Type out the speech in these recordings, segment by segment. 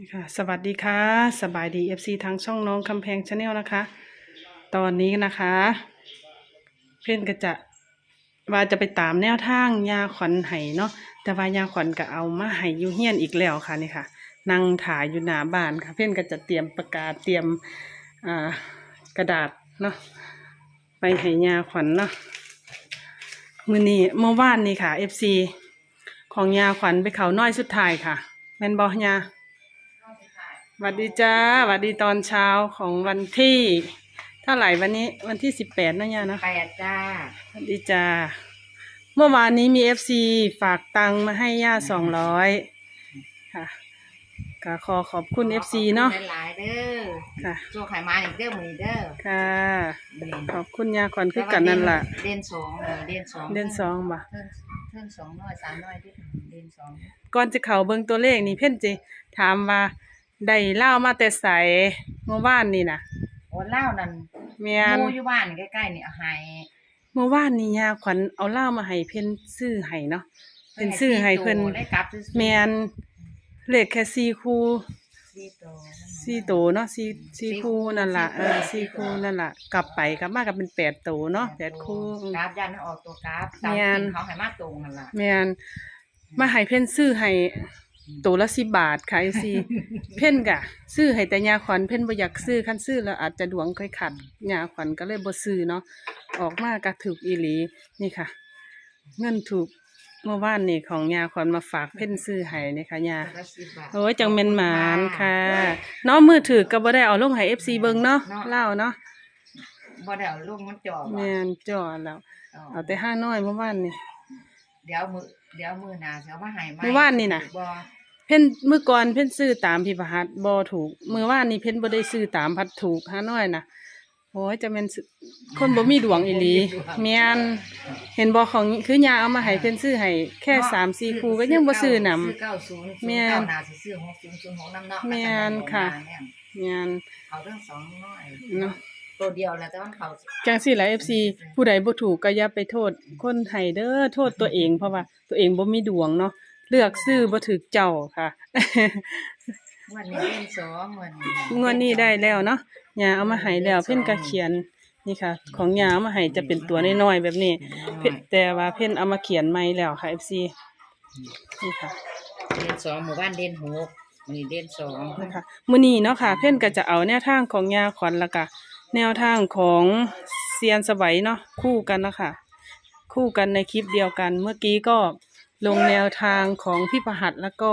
นี่ค่ะ สวัสดีค่ะ สบายดี FC ทางช่องน้องคำแพงชาแนลนะคะ ตอนนี้นะคะ เพื่อนก็จะว่าจะไปตามแนวทางยาขวัญไห้เนาะแต่ว่ายาขวัญก็เอามาให้ยูเฮียนอีกแล้วค่ะนี่ค่ะนั่งถ่ายอยู่หน้าบ้านค่ะ เพื่อนก็จะเตรียมประกาศเตรียมอ่ากระดาษเนาะไปให้ยาขวัญเนาะมือนี้เมื่อวานนี่ค่ะ FC ของยาขวัญไปเขาน้อยสุดท้ายค่ะแมนบอยา สวัสดีจ้าสวัสดีตอนเช้าของวันที่ เท่าไหร่วันนี้วันที่สิบแปดนะยานะแปดจ้าสวัสดีจ้า เมื่อวานนี้มีเอฟซีฝากตังค์มาให้ย่าสองร้อยค่ะก็ขอขอบคุณเอฟซีเนาะขอบคุณหลายๆเด้อค่ะโซ่ไข่มาอีกเด้อมือนี้เด้อค่ะนี่ขอบคุณยาขวัญคือกันนั่นล่ะเด่นสองเออเด่นสองเดือนสองบ่ะเทิงเทิงสองน้อยสามน้อยที่เด่นสองก่อนจะเข้าเบิ่งตัวเลขนี่เพ่นจิถามว่า ได้เล่ามาแต่ใสเมื่อวานนี่นะโอ้เล่านั่นเมียนหมูอยู่บ้านใกล้ๆนี่เอาให้เมื่อวานนี่ยาขวัญเอาเหล้ามาให้เพิ่นซื้อให้เนาะ เพิ่นซื้อให้เพิ่น ได้กลับซื้อแมนเลขแค่สี่คู่สี่ตัวสี่โตวเนาะสี่สี่คู่นั่นล่ะเออสี่คู่นั่นล่ะกลับไปกลับมาก็เป็นแปดโตวเนาะแปดคู่อืมกราฟยันออกตัวกราฟแม่นตามที่เขาให้มาตรงนั่นล่ะ แมนมาให้เพ่นซื้อให้ ตัวละสิบบาทขายสิเพ่นกะ ซื้อให้แต่ยาขวัญเพ่นบ่อยากซื้อคันซื้อแล้วอาจจะดวงค่อยขัดยาขวัญก็เลยบ่ซื้อเนาะออกมาก็ถูกอีหลีนี่ค่ะ เงินถูกเมื่อวานนี่ของยาขวัญมาฝากเพ่นซื้อให้นี่ค่ะยาตัวละ10บาทโอ้ยจังเป็นหมานค่ะเน้องมือถือก็บ่ได้เอาลงให้ FC เบิ่งเนาะเนาะเล่าเนาะบ่ได้เอาลูกมันจ่อบ่แม่นจ่อแล้วเอาแต่ห้าน้อยเมื่อวานนี่เดี๋ยวมือเดี๋ยวมือหนาเสียวมาใหายไหมเมื่อวานนี่น่ะบ่ เพิ่นเมื่อก่อนเพิ่นซื้อตามพิพหัสบ่ถูกมื้อวานนี่เพิ่นบ่ได้ซื้อตามพัดถูกห้าน้อยน่ะโอ้ยจะแม่นซื้อคนบ่มีดวงอีหลีแม่นเห็นบ่ของคือยาเอามาให้เพิ่นซื้อให้แค่3 4คู่ก็ยังบ่ซื้อนำซื้อเก้าศูนย์แม่แม่นเก้าหนาสิซื้อหกศูนย์ศูนย์หกน้ำเนาะแม่นค่ะแม่นเอาเรื่องสองน้อยเนาะตัวเดียวแล้วแต่ว่าเขาจังซี่แหละ FC ผู้ใดบ่ถูกก็อย่าไปโทษคนให้เด้อโทษตัวเองเพราะว่าตัวเองบ่มีดวงเนาะ เลือกซื้อบ่ถูกเจ้าค่ะวันนี้เล่นสองวันนี้งวดนี้ได้แล้วเนาะยาเอามาให้แล้วเพิ่นก็เขียนนี่ค่ะ ของยาเอามาให้จะเป็นตัวน้อยๆแบบนี้เพิ่นแต่ว่าเพิ่นเอามาเขียนใหม่แล้วค่ะ FC นี่ค่ะ เล่นสองหมู่บ้านเล่นหกวันนี้เล่นสองนะคะมื้อนี้เนาะค่ะ เพิ่นก็จะเอาแนวทางของยาขวัญแล้วก็แนวทางของเซียนสวัยเนาะคู่กันเนาะคะคู่กันในคลิปเดียวกัน เมื่อกี้ก็ ลงแนวทางของพี่ประหัตแล้วก็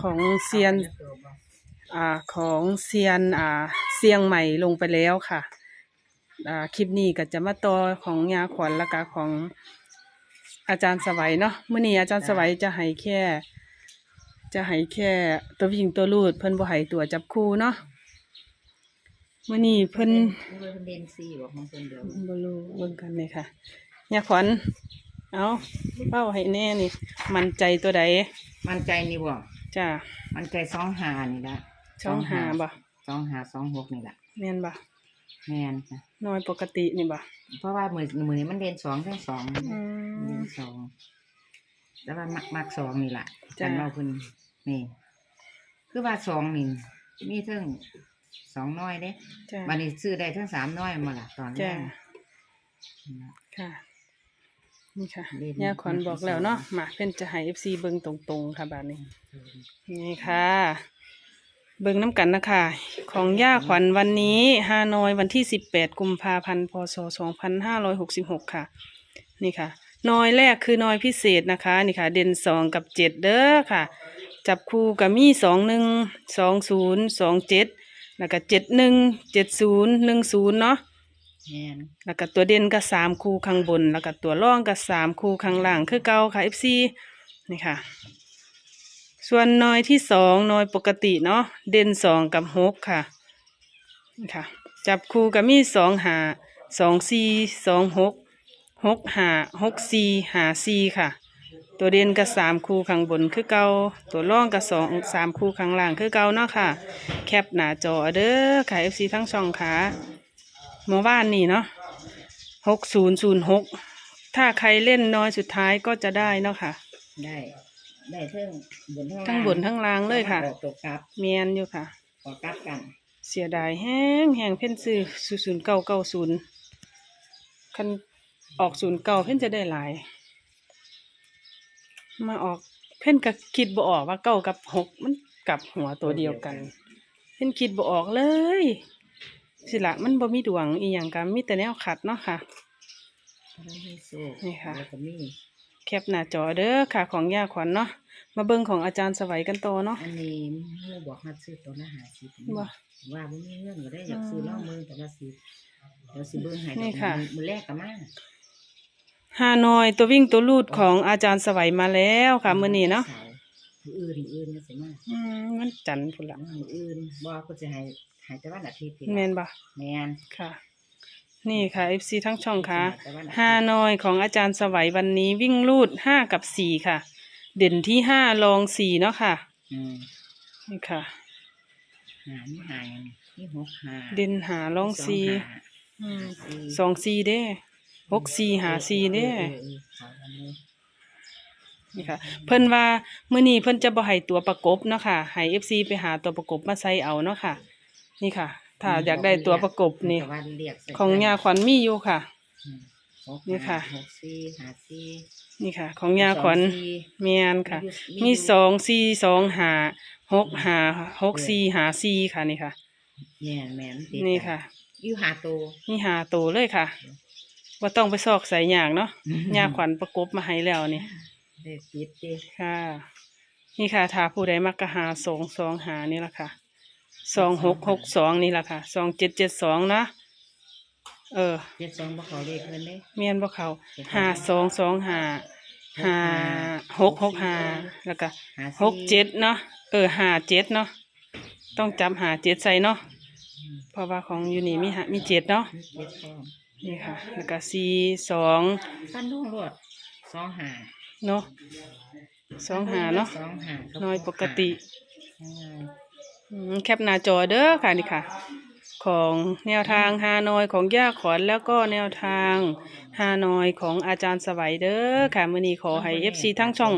ของเซียนอ่าของเซียนอ่าเซียงใหม่ลงไปแล้วค่ะอ่าคลิปนี้ก็จะมาต่อของยาขวัญแล้วก็ของอาจารย์สวัยเนาะเมื่อนี้อาจารย์สวัยจะให้แค่ จะให้แค่ตัววิ่งตัวลูดเพิ่นบ่ให้ตัวจับคู่เนาะเมื่อนี้เพิ่นเพิ่นเล่นสี่บอกของเพิ่นเดียวบ่รู้เบิ่งกันเลยค่ะยาขวัญ เอาเป้าให้แน่นี่ มั่นใจตัวใดมันใจนี่บ่จ้ามันใจสองหานี่ละช่องหาบ่สองหาสองหกนี่แหละแม่นบ่แม่นค่ะน้อยปกตินี่บ่เพราะว่ามือมือนี้มันเรียนสองทั้งสองอืเรีมยนสองแล้วว่ามักมักสองนี่แหละจ้ะจันเราเพิ่นนี่ คือว่าสองนี่มีเทั้งสองน้อยเด้จ้าบัดนี้ซื้อได้ทั้งสามน้อยมาละตอนจ้านี้ค่ะ นี่ค่ะเล่นย่าขวัญบอกแล้วเนาะมาเพิ่นจะให้ FC เบิ่งตรงๆค่ะบาดนี้ นี่ค่ะ เบิ่งน้ำกันนะคะ ของย่าขวัญวันนี้ฮานอยวันที่18กุมภาพันธ์พศ2566ค่ะ นี่ค่ะนอยแรกคือนอยพิเศษนะคะ นี่ค่ะ เด่นสองกับเจ็ดเด้อค่ะ จับคู่กับมีสองหนึ่งสองศูนย์สองเจ็ดแล้วก็เจ็ดหนึ่งเจ็ดศูนย์หนึ่งศูนย์เนาะ แมนแล้วก็ตัวเด่นก็สามคู่ข้างบน แล้วก็ตัวร่องก็สามคู่ข้างล่างคือเก่าค่ะ FC นี่ค่ะ ส่วนน้อยที่สองน้อยปกติเนาะเด่นสองกับหกค่ะนี่ค่ะ จับคู่ก็มีสองหาสองสี่สองหกหกหาหกสี่หาสี่ค่ะ ตัวเด่นก็สามคู่ข้างบนคือเก่าตัวร่องก็สองสามคู่ข้างล่างคือเก่าเนาะค่ะ แคปหน้าจอเด้อค่ะ FC ทั้งช่องค่ะ เมื่อวานนี่เนาะหกศูนย์ศูนย์หกถ้าใครเล่นน้อยสุดท้ายก็จะได้เนาะค่ะ ได้ ได้เทิงบนทั้งบนทั้งล่างเลยค่ะ ออกตกกลับเมียนอยู่ค่ะ ออกกลับกันเสียดายแห้งแห้งเพ่นซื้อศูนย์เก้าเก้าศูนย์คันออกศูนย์เก้าเพ่นจะได้หลาย มาออกเพ่นก็คิดบ่ออกว่าเก้ากับหกมันกลับหัวตัวเดียวกัน เพ่นคิดบ่ออกเลย สิละมันบ่มีดวงอีหยังกันมีแต่แนวขัดเนาะค่ะแล้วมีโซ่นี่ค่ะ แล้วก็มีแคปหน้าจอเด้อค่ะของย่าขวัญเนาะมาเบิ่งของอาจารย์สวัยกันต่อเนาะ อันนี้หมู่บอกหัดซื้อตัวละหาสิบบ่ว่าบ่มีเงินก็ได้อยากซื้อล่องมือตัวละสิบเดี๋ยวสิเบิ่งให้นี่ค่ะ มือแรกก็มาฮานอยตัววิ่งตัวลูดของอาจารย์สวัยมาแล้วค่ะมื้อนี้เนาะ มืออื่นมืออื่นก็สิมาอืมมันจันทร์พุ่นละมืออื่นบ่ก็จะให้ ให้แต่วันอาทิตย์แม่นบ่แม่นค่ะ นี่ค่ะ FC ทั้งช่องค่ะแต่วันอาทิตย์ฮานอยของอาจารย์สวัยวันนี้วิ่งลูดห้ากับสี่ค่ะ เด่นที่ห้ารองสี่เนาะค่ะอืมนี่ค่ะ หานี่หาอย่างนี้นี่หกหาเด่นหารองสี่สหาอืมสี่สองสี่เด้หกสี่หาสี่เด้ออออเอาอันนี้นี่ค่ะเพิ่นว่ามื้อนี้เพิ่นจะบ่ให้ตัวประกบเนาะค่ะให้ FC ไปหาตัวประกบมาใส่เอาเนาะค่ะ นี่ค่ะ ถ้าอยากได้ตัวประกบนี่แต่ว่าเรียกใส่ของยาขวัญมีอยู่ค่ะ อืมหกนี่ค่ะ หกสี่หาสี่นี่ค่ะ ของยาขวัญสองสี่เมียนค่ะ มีมีอยู่สองสี่สองหาหกหาหกสี่หาสี่ค่ะนี่ค่ะ แม่นแม่นติดนี่กัค่ะ อยู่หาตัวนี่หาตัวเลยค่ะว่าต้องไปซอกใส่ยางเนาะยาขวัญประกบมาให้แล้วนี่เด็กติดติ ค่ะ นี่ค่ะถ้าผู้ใดมักกะหาสองสองหานี่ละค่ะ สองหกหกสองนี่ละค่ะสองเจ็ดเจ็ดสองนะ เออเจ็ดสองบ่เขาเลขเพิ่นเด้เมียนบ่เขาหาสองสองหาหาหกหกหาแล้วก็หาสี่หกเจ็ดเนาะเออหาเจ็ดเนาะต้องจำหาเจ็ดใส่เนาะอืมเพราะว่าของอยู่นี่มีหามีเจ็ดเนาะมีเจ็ดสองนี่ค่ะ แล้วก็สี่สองฟันทุ่งรวดสองหาเนาะสองหาเนาะสองหาบน้อยปกติอืมอืม แคปหน้าจอเด้อค่ะนี่ค่ะ ของแนวทางฮานอยของย่าขอนแล้วก็แนวทางฮานอยของอาจารย์สวัยเด้อค่ะมือนี้ขอให้เอฟซีทั้งช่อง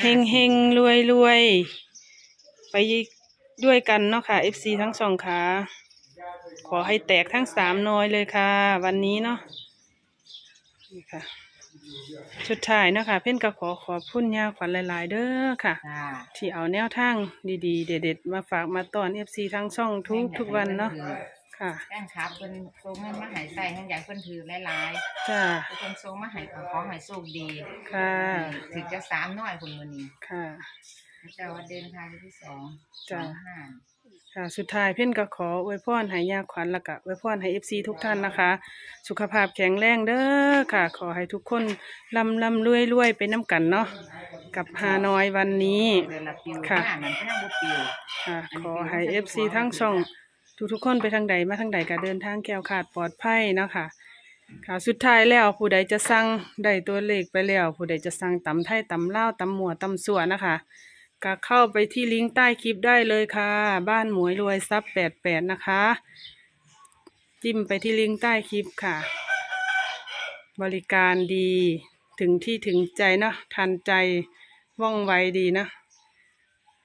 เฮงเฮงรวยรวยไปด้วยกันเนาะค่ะ FC ทั้งสองค่ะขอให้แตกทั้งสามน้อยเลยค่ะ วันนี้เนาะนี่ค่ะ ชุดท้ายเนาะคะ เพ่นก็ขอขอบคุณยาขวัญหลาย ๆ เด้อค่ะ จ้าที่เอาแนวทางดีๆ เด็ดๆ มาฝากมาตอน FC ทั้งช่องทุกทุกวันเนาะค่ะแป้งครับเพิ่นส่งเงินมาให้ใส่ให้อยากเพิ่นถือหลายจ้าๆเพิ่นส่งมาให้ขอขอให้โชคดีค่ะถึงจะสามน้อยคนมื้อนี้ค่ะ เจ้าว่าเดินทางที่สองจ้ะสองห้า ค่ะสุดท้ายเพ่นก็ขออวยพรให้ยาขวัญและก็อวยพรให้ FC ทุกท่านนะคะ สุขภาพแข็งแรงเด้อค่ะ ขอให้ทุกคนลำลำรวยรวยไปน้ำกันเนาะกับฮานอยวันนี้ เดือนละปิวค่ะหน้ามันก็ยังบ่ปิวค่ะขอให้ FC ทั้งช่องทุกทุกๆคนไปทางใดมาทางใดก็เดินทางแก้วขาดปลอดภัยเนาะค่ะค่ะสุดท้ายแล้วผู้ใดจะสั่งได้ตัวเลขไปแล้ว ผู้ใดจะสั่งตำไทยตำเล่าวตำหมัวตำสัวนะคะ ก็เข้าไปที่ลิงก์ใต้คลิปได้เลยค่ะ บ้านหมวยรวยซับแปดแปดนะคะ จิ้มไปที่ลิงก์ใต้คลิปค่ะ บริการดีถึงที่ถึงใจเนาะทันใจว่องไวดีนะ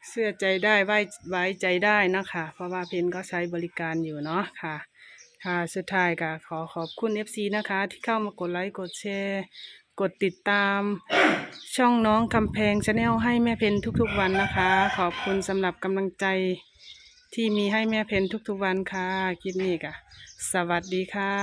เชื่อใจได้ไว้ไว้ใจได้นะคะ เพราะว่าเพนก็ใช้บริการอยู่เนาะค่ะ ค่ะสุดท้ายก็ขอขอบคุณ FC นะคะ ที่เข้ามากดไลค์กดแชร์ กดติดตามช่องน้องกำแพงชาแนลให้แม่เพนทุกๆวันนะคะ ขอบคุณสำหรับกำลังใจที่มีให้แม่เพนทุกๆวันค่ะคลิปนี้ก็สวัสดีค่ะ